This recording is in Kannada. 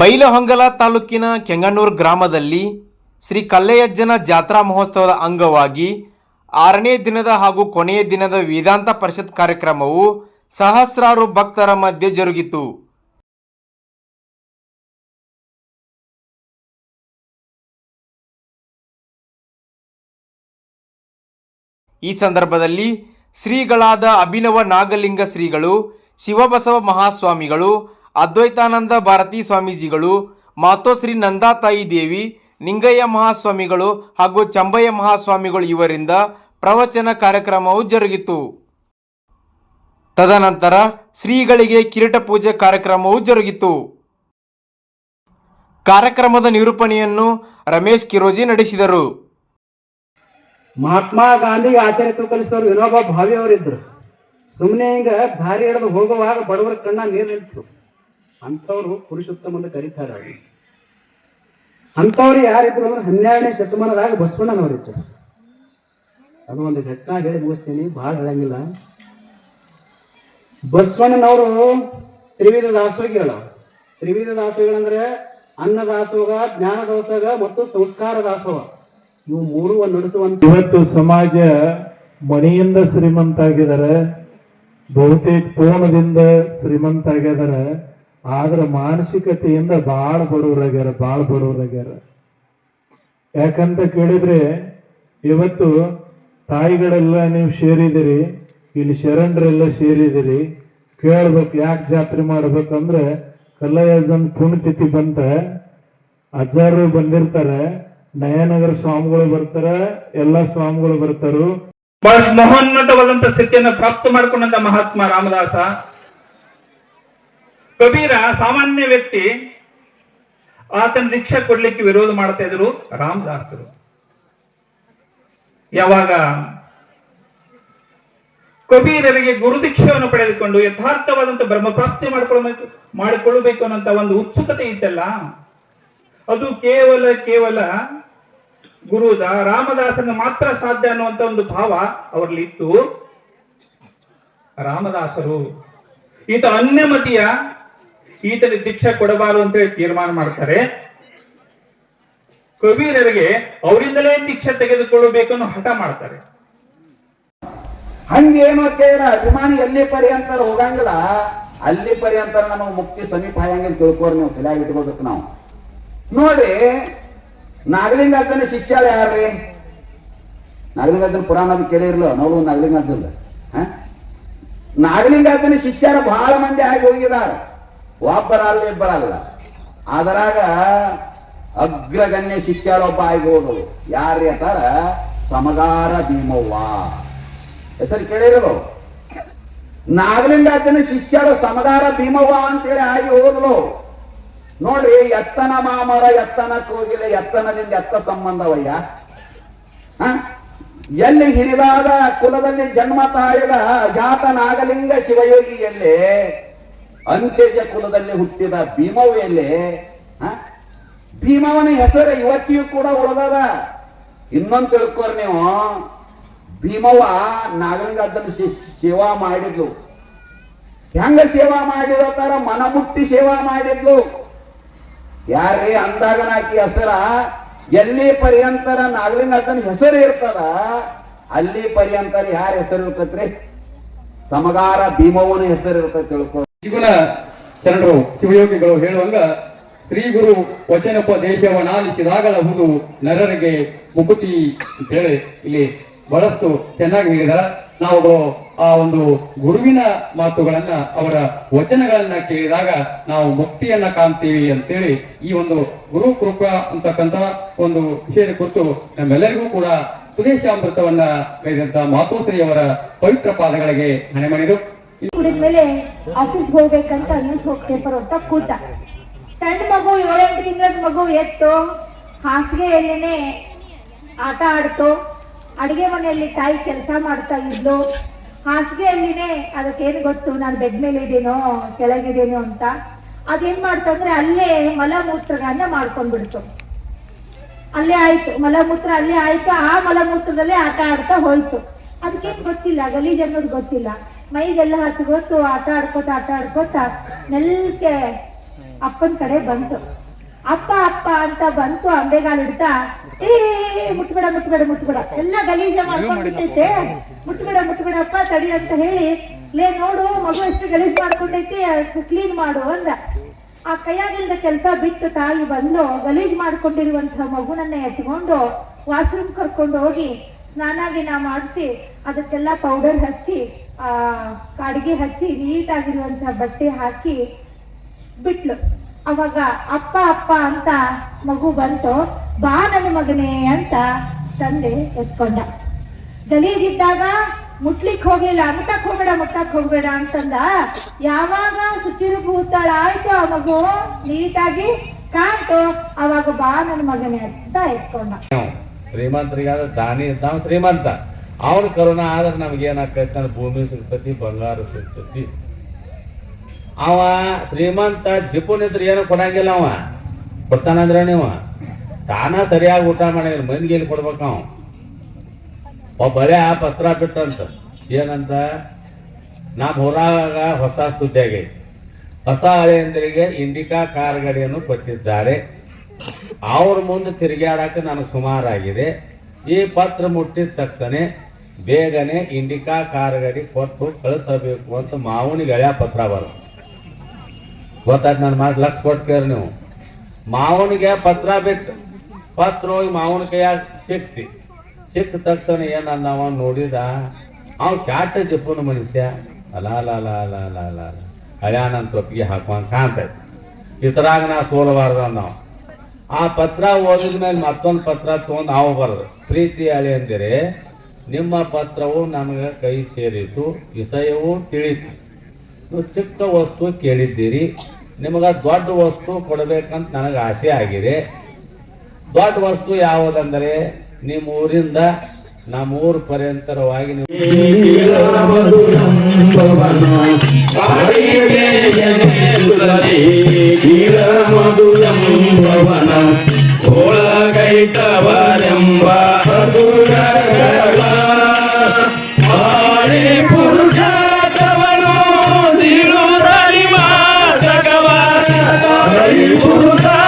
ಬೈಲಹೊಂಗಲ ತಾಲೂಕಿನ ಕೆಂಗಣ್ಣೂರು ಗ್ರಾಮದಲ್ಲಿ ಶ್ರೀ ಕಲ್ಲೆಯಜ್ಜನ ಜಾತ್ರಾ ಮಹೋತ್ಸವದ ಅಂಗವಾಗಿ ಆರನೇ ದಿನದ ಹಾಗೂ ಕೊನೆಯ ದಿನದ ವೇದಾಂತ ಪರಿಷತ್ ಕಾರ್ಯಕ್ರಮವು ಸಹಸ್ರಾರು ಭಕ್ತರ ಮಧ್ಯೆ ಜರುಗಿತು. ಈ ಸಂದರ್ಭದಲ್ಲಿ ಶ್ರೀಗಳಾದ ಅಭಿನವ ನಾಗಲಿಂಗ ಶ್ರೀಗಳು, ಶಿವಬಸವ ಮಹಾಸ್ವಾಮಿಗಳು ಅದ್ವೈತಾನಂದ ಭಾರತಿ ಸ್ವಾಮೀಜಿಗಳು, ಮಾತೋಶ್ರೀ ನಂದಾತಾಯಿ ದೇವಿ, ನಿಂಗಯ್ಯ ಮಹಾಸ್ವಾಮಿಗಳು ಹಾಗೂ ಚಂಬಯ್ಯ ಮಹಾಸ್ವಾಮಿಗಳು ಇವರಿಂದ ಪ್ರವಚನ ಕಾರ್ಯಕ್ರಮವು ಜರುಗಿತು. ತದನಂತರ ಶ್ರೀಗಳಿಗೆ ಕಿರೀಟ ಪೂಜೆ ಕಾರ್ಯಕ್ರಮವು ಜರುಗಿತು. ಕಾರ್ಯಕ್ರಮದ ನಿರೂಪಣೆಯನ್ನು ರಮೇಶ್ ಕಿರೋಜಿ ನಡೆಸಿದರು. ಮಹಾತ್ಮ ಗಾಂಧಿಗೆ ಆಚಾರ್ಯ ಕಲಿಸಿದವರು ವಿನೋಬಾ ಭಾವಿ ಅವರಿದ್ದರು. ಸುಮ್ಮನೆ ಹಿಂಗ ದಾರಿ ಹಿಡಿದು ಹೋಗುವಾಗ ಬಡವರ ಕಣ್ಣ ನೀರು ನಿಲ್ತು ಅಂಥವ್ರು ಪುರುಷೋತ್ತಮ ಅಂತ ಕರೀತಾರೆ ಅಂಥವ್ರು ಯಾರಿದ್ರು ಅಂದ್ರೆ ಹನ್ನೆರಡನೇ ಶತಮಾನದಾಗ ಬಸವಣ್ಣನವರಿತ್ತು ಅದು ಒಂದು ಘಟನಾ ಹೇಳಿ ಮುಗಿಸ್ತೀನಿ, ಭಾಳ ಹೇಳಂಗಿಲ್ಲ. ಬಸವಣ್ಣನವರು ತ್ರಿವಿಧ ದಾಸೋಗಿಗಳು ತ್ರಿವಿಧ ದಾಸೋಗಿಗಳಂದ್ರೆ ಅನ್ನ ದಾಸೋಗ ಜ್ಞಾನ ದಾಸೋಗ ಮತ್ತು ಸಂಸ್ಕಾರ ದಾಸೋಗ ಇವು ಮೂರು ನಡೆಸುವಂತ ಇವತ್ತು ಸಮಾಜ ಮಣಿಯಿಂದ ಶ್ರೀಮಂತ ಆಗಿದ್ದಾರೆ. ಬಹುತೇಕ ಪೂರ್ಣದಿಂದ ಶ್ರೀಮಂತ ಆಗಿದ್ದಾರೆ. ಆದ್ರೆ ಮಾನಸಿಕತೆಯಿಂದ ಬಾಳ ಬಡವರಾಗ್ಯಾರ ಬಾಳ ಬಡವರಾಗ್ಯಾರ ಯಾಕಂತ ಕೇಳಿದ್ರೆ, ಇವತ್ತು ತಾಯಿಗಳೆಲ್ಲ ನೀವು ಸೇರಿದಿರಿ ಇಲ್ಲಿ ಶರಣರೆಲ್ಲ ಸೇರಿದಿರಿ ಕೇಳ್ಬೇಕು ಯಾಕೆ ಜಾತ್ರೆ ಮಾಡ್ಬೇಕಂದ್ರೆ ಕಲ್ಲಯ್ಯಜನ್ ಪುಣ್ಯತಿಥಿ ಬಂತ, ಅಜ್ಜಾರು ಬಂದಿರ್ತಾರೆ, ನಯನಗರ ಸ್ವಾಮಿಗಳು ಬರ್ತಾರೆ, ಎಲ್ಲಾ ಸ್ವಾಮಿಗಳು ಬರ್ತಾರು. ಬಹಳ ಮಹೋನ್ನತವಾದಂತ ಸ್ಥಿತಿಯನ್ನು ಪ್ರಾಪ್ತ ಮಾಡಿಕೊಂಡಂತ ಮಹಾತ್ಮ ರಾಮದಾಸ ಕಬೀರ, ಸಾಮಾನ್ಯ ವ್ಯಕ್ತಿ, ಆತನ ರಿಕ್ಷಾ ಕೊಡ್ಲಿಕ್ಕೆ ವಿರೋಧ ಮಾಡ್ತಾ ಇದ್ರು ರಾಮದಾಸರು ಯಾವಾಗ ಕಬೀರರಿಗೆ ಗುರುದೀಕ್ಷೆಯನ್ನು ಪಡೆದುಕೊಂಡು ಯಥಾರ್ಥವಾದಂತ ಬ್ರಹ್ಮ ಪ್ರಾಪ್ತಿ ಮಾಡಿಕೊಳ್ಳಬೇಕು ಮಾಡಿಕೊಳ್ಳಬೇಕು ಒಂದು ಉತ್ಸುಕತೆ ಇತ್ತಲ್ಲ, ಅದು ಕೇವಲ ಕೇವಲ ಗುರುದ ರಾಮದಾಸನ ಮಾತ್ರ ಸಾಧ್ಯ ಅನ್ನುವಂತ ಒಂದು ಭಾವ ಅವರಲ್ಲಿ ಇತ್ತು. ರಾಮದಾಸರು, ಈತ ಅನ್ಯಮತಿಯ ಈತನ ದೀಕ್ಷೆ ಕೊಡಬಾರದು ಅಂತ ಹೇಳಿ ತೀರ್ಮಾನ ಮಾಡ್ತಾರೆ. ಕಬೀರರಿಗೆ ಅವರಿಂದಲೇ ದೀಕ್ಷೆ ತೆಗೆದುಕೊಳ್ಳಬೇಕನ್ನು ಹಠ ಮಾಡ್ತಾರೆ. ಹಂಗೇನು ಕೇರ ಅಭಿಮಾನಿ ಎಲ್ಲಿ ಪರ್ಯಂತ ಹೋಗಂಗಿಲ್ಲ. ಅಲ್ಲಿ ಪರ್ಯಂತ ನಮಗೆ ಮುಕ್ತಿ ಸಮೀಪ ಆಗಂಗಿಲ್ಲ ತಿಳ್ಕೋರಿ ನೀವು, ತಲೆಯಾಗಿ ಇಟ್ಕೋಬೇಕು ನಾವು. ನೋಡ್ರಿ ನಾಗಲಿಂಗಾರ್ಜನ ಶಿಷ್ಯ ಯಾರ್ರಿ? ನಾಗಲಿಂಗಾರ್ಜನ ಪುರಾಣ ಅದು ಕೇಳಿರ್ಲೋ ನಾವು ನಾಗಲಿಂಗಾರ್ಜನ ನಾಗಲಿಂಗಾರ್ಜನ ಶಿಷ್ಯರ ಬಹಳ ಮಂದಿ ಆಗಿ ಹೋಗಿದಾರ. ಒಬ್ಬರಲ್ಲ ಇಬ್ಬರಲ್ಲ. ಅದರಾಗ ಅಗ್ರಗಣ್ಯ ಶಿಷ್ಯರೊಬ್ಬ ಆಗಿ ಹೋದವು ಯಾರ್ರಿ ಅಂತಾರ? ಸಮಗಾರ ಭೀಮವ್ವ. ಹೆಸರು ಕೇಳಿರಲು ನಾಗಲಿಂಗಾರ್ಜನ ಶಿಷ್ಯರು ಸಮಗಾರ ಭೀಮವ್ವ ಅಂತೇಳಿ ಆಗಿ ಹೋದ್ಲು. ನೋಡ್ರಿ, ಎತ್ತನ ಮಾಮರ, ಎತ್ತನ ಕೋಗಿಲೆ, ಎತ್ತನದಿಂದ ಎತ್ತ ಸಂಬಂಧವಯ್ಯ? ಎಲ್ಲಿ ಹಿರಿದಾದ ಕುಲದಲ್ಲಿ ಜನ್ಮ ತಾಳಿದ ಜಾತ ನಾಗಲಿಂಗ ಶಿವಯೋಗಿಯಲ್ಲಿ ಅಂತ್ಯಜ ಕುಲದಲ್ಲಿ ಹುಟ್ಟಿದ ಭೀಮವೇಲೆ? ಭೀಮವನ ಹೆಸರು ಇವತ್ತಿಯೂ ಕೂಡ ಉಳಿದದ. ಇನ್ನೊಂದು ತಿಳ್ಕೋರ್ ನೀವು. ಭೀಮವ್ವ ನಾಗಲಿಂಗದ್ದನ್ನು ಸೇವಾ ಮಾಡಿದ್ಲು. ಹೆಂಗ ಸೇವಾ ಮಾಡಿದ ತರ ಮನ ಮುಟ್ಟಿ ಸೇವಾ ಮಾಡಿದ್ಲು. ಯಾರೇ ಅಂದಾಗ ನಾಕಿ ಹೆಸರ? ಎಲ್ಲಿ ಪರ್ಯಂತರ ನಾಗಲಿಂಗದ್ದನ ಹೆಸರು ಇರ್ತದ? ಅಲ್ಲಿ ಪರ್ಯಂತರ ಯಾರ ಹೆಸರು ಇರ್ತೈತ್ರಿ? ಸಮಗಾರ ಭೀಮವನ ಹೆಸರು ಇರ್ತದೆ ತಿಳ್ಕೊ. ಜೀವನ ಶರಣರು, ಶಿವಯೋಗಿಗಳು ಹೇಳುವಂಗ, ಶ್ರೀ ಗುರು ವಚನೋಪದೇಶವನ್ನಾಲಿಸಿದಾಗಲಹುದು ನರರಿಗೆ ಮುಕುತಿ ಅಂತ ಹೇಳಿ ಇಲ್ಲಿ ಬಹಳಷ್ಟು ಚೆನ್ನಾಗಿ ಹೇಳಿದಾರ. ನಾವು ಆ ಒಂದು ಗುರುವಿನ ಮಾತುಗಳನ್ನ, ಅವರ ವಚನಗಳನ್ನ ಕೇಳಿದಾಗ ನಾವು ಮುಕ್ತಿಯನ್ನ ಕಾಣ್ತೀವಿ ಅಂತೇಳಿ ಈ ಒಂದು ಗುರು ಕೃಪ ಅಂತಕ್ಕಂತ ಒಂದು ವಿಷಯದ ಕುರಿತು ನಮ್ಮೆಲ್ಲರಿಗೂ ಕೂಡ ಸುದೇಶಾಮೃತವನ್ನ ಕೈದಂತ ಮಾತೋಶ್ರೀ ಅವರ ಪವಿತ್ರ ಪಾದಗಳಿಗೆ ಹಣೆ ಮಾಡಿದು ಕುಡಿದ್ಮೇಲೆ ಆಫೀಸ್ಗೆ ಹೋಗ್ಬೇಕಂತ ನ್ಯೂಸ್ ಪೇಪರ್ ಅಂತ ಕೂತ. ಸಣ್ಣ ಮಗು ಏಳೆಂಟು ತಿಂಗಳ ಮಗು ಎತ್ತು ಹಾಸಿಗೆಯಲ್ಲೇನೆ ಆಟ ಆಡ್ತು. ಅಡಿಗೆ ಮನೆಯಲ್ಲಿ ತಾಯಿ ಕೆಲಸ ಮಾಡ್ತಾ ಇದ್ಲು. ಹಾಸಿಗೆಯಲ್ಲಿನೇ ಅದಕ್ಕೇನು ಗೊತ್ತು, ನಾನು ಬೆಡ್ ಮೇಲೆ ಇದ್ದೀನೋ ಕೆಳಗಿದೇನೋ ಅಂತ. ಅದೇನ್ ಮಾಡ್ತಂದ್ರೆ ಅಲ್ಲೇ ಮಲಮೂತ್ರಗಳನ್ನ ಮಾಡ್ಕೊಂಡ್ಬಿಡ್ತು. ಅಲ್ಲೇ ಆಯ್ತು, ಮಲಮೂತ್ರ ಅಲ್ಲೇ ಆಯ್ತು, ಆ ಮಲಮೂತ್ರದಲ್ಲೇ ಆಟ ಆಡ್ತಾ ಹೋಯ್ತು. ಅದಕ್ಕೇನ್ ಗೊತ್ತಿಲ್ಲ, ಗಲೀಜ್ ಗೊತ್ತಿಲ್ಲ. ಮೈಗೆಲ್ಲ ಹಚ್ಕೊತು ಆಟ ಆಡ್ಕೋತ ಆಟ ಆಡ್ಕೋತ ಮೆಲ್ಕೆ ಅಪ್ಪನ ಕಡೆ ಬಂತು. ಅಪ್ಪ ಅಪ್ಪ ಅಂತ ಬಂತು ಅಂಬೆಗಾಲ್ ಇಡ್ತಾ ಏ ಮುಟ್ಬೇಡ ಮುಟ್ಬೇಡ ಮುಟ್ಬೇಡ. ಎಲ್ಲ ಗಲೀಜ ಮಾಡ್ಕೊಂಡ್ಬಿಟ್ಟೈತೆ. ಮುಟ್ಬೇಡ ಮುಟ್ಬೇಡಪ್ಪ ತಡಿ ಅಂತ ಹೇಳಿ ಲೇ ನೋಡು ಮಗು ಎಷ್ಟು ಗಲೀಜ್ ಮಾಡ್ಕೊಂಡೈತಿ ಕ್ಲೀನ್ ಮಾಡು ಅಂದ. ಆ ಕೈಯಾಗಿಲ್ದ ಕೆಲಸ ಬಿಟ್ಟು ತಾಯಿ ಬಂದು ಗಲೀಜ್ ಮಾಡ್ಕೊಂಡಿರುವಂತ ಮಗುನನ್ನ ಎತ್ಕೊಂಡು ವಾಶ್ರೂಮ್ ಕರ್ಕೊಂಡು ಹೋಗಿ ಸ್ನಾನ ಗಿನ ಮಾಡಿಸಿ ಅದಕ್ಕೆಲ್ಲ ಪೌಡರ್ ಹಚ್ಚಿ ಆ, ಕಾಡಿಗೆ ಹಚ್ಚಿ ನೀಟಾಗಿರುವಂತಹ ಬಟ್ಟೆ ಹಾಕಿ ಬಿಟ್ಲು. ಅವಾಗ ಅಪ್ಪ ಅಪ್ಪ ಅಂತ ಮಗು ಬಂತು. ಬಾ ನನ್ನ ಮಗನೇ ಅಂತ ತಂದೆ ಎತ್ಕೊಂಡ. ಗಲೀಜಿದ್ದಾಗ ಮುಟ್ಲಿಕ್ ಹೋಗ್ಲಿಲ್ಲ. ಮುಟ್ಟಕ್ ಹೋಗ್ಬೇಡ ಮುಟ್ಟಕ್ ಹೋಗ್ಬೇಡ ಅಂತಂದ. ಯಾವಾಗ ಸುಚಿರುಭೂತಾಳ ಆಯ್ತು ಆ ಮಗು? ನೀಟಾಗಿ ಕಾಣ್ತು. ಅವಾಗ ಬಾ ನನ್ನ ಮಗನೇ ಅಂತ ಎತ್ಕೊಂಡ. ಶ್ರೀಮಂತರಿಗಾದ ಶ್ರೀಮಂತ. ಅವನ ಕರುಣ ಆದ್ರೆ ನಮ್ಗೆ ಏನಾಕೈತಿ ಅಂದ್ರೆ ಭೂಮಿ ಸಿಗ್ತತಿ, ಬಂಗಾರ ಸಿಗ್ತತಿ. ಅವ ಶ್ರೀಮಂತ ಜಿಪುನಿದ್ರೆ ಏನು ಕೊಡಂಗಿಲ್ಲ ಅವ. ಕೊಡ್ತಾನಂದ್ರೆ ನೀವು. ತಾನ ಸರಿಯಾಗಿ ಊಟ ಮಾಡಿದ್ರೆ ಮಂದಿಗೆ ಏನು ಕೊಡ್ಬೇಕು ಅವ? ಆ ಪತ್ರ ಬಿಟ್ಟಂತ. ಏನಂತ? ನಮ್ಮ ಊರಾಗ ಹೊಸ ಸುದ್ದಿ ಆಗೈತಿ. ಹೊಸ ಹಳೆಯಂದ್ರಿಗೆ ಇಂಡಿಕಾ ಕಾರ್ ಗಾಡಿಯನ್ನು ಕೊಟ್ಟಿದ್ದಾರೆ. ಅವ್ರ ಮುಂದೆ ತಿರುಗಾಡಕ್ಕೆ ನನಗೆ ಸುಮಾರಾಗಿದೆ. ಈ ಪತ್ರ ಮುಟ್ಟಿದ ತಕ್ಷಣ ಬೇಗನೆ ಇಂಡಿಕಾ ಕಾರ್ ಗಾಡಿ ಕೊಟ್ಟು ಕಳಿಸಬೇಕು ಅಂತ ಮಾವನಿಗೆ ಎಳೆಯ ಪತ್ರ ಬರ ಗೊತ್ತಾಯ್ತು ನನ್ನ ಮಾತು? ಲಕ್ಷ ಕೇಳಿ ನೀವು. ಮಾವನಿಗೆ ಪತ್ರ ಬಿಟ್ಟು ಪತ್ರ ಹೋಗಿ ಮಾವನ ಕೈಯಾಗ ಸಿಕ್ತಿ. ಸಿಕ್ಕ ತಕ್ಷಣ ಏನನ್ನವ ನೋಡಿದ, ಅವ್ ಚಾಟ ಜಪ್ಪನ ಮನುಷ್ಯ. ಅಲ ಅಲ ಅಲ ಅಲ ಅಲ ಅಲ ಅಲ ಹಳ್ಯಾನಂತ ತೊಪ್ಪಿಗೆ ಹಾಕುವಂಗ ಕಾಣ್ತೈತಿ. ಇತರಾಗ ನಾ ಸೋಲಬಾರ್ದ ನಾವು ಆ ಪತ್ರ ಓದಿದ ಮೇಲೆ ಮತ್ತೊಂದು ಪತ್ರ ತೊಗೊಂಡು ನಾವು ಬರೋದು. ಪ್ರೀತಿ ಹಳೆ ಅಂದರೆ. ನಿಮ್ಮ ಪತ್ರವು ನನಗೆ ಕೈ ಸೇರಿತು ವಿಷಯವೂ ತಿಳಿತು ನೀವು ಚಿಕ್ಕ ವಸ್ತು ಕೇಳಿದ್ದೀರಿ ನಿಮಗೆ ದೊಡ್ಡ ವಸ್ತು ಕೊಡಬೇಕಂತ ನನಗೆ ಆಸೆ ಆಗಿದೆ ದೊಡ್ಡ ವಸ್ತು ಯಾವುದಂದರೆ ನಿಮ್ಮ ಊರಿಂದ ನಮ್ಮ ಊರು ಪರ್ಯಂತರವಾಗಿ ನೀವು 在雨不躲。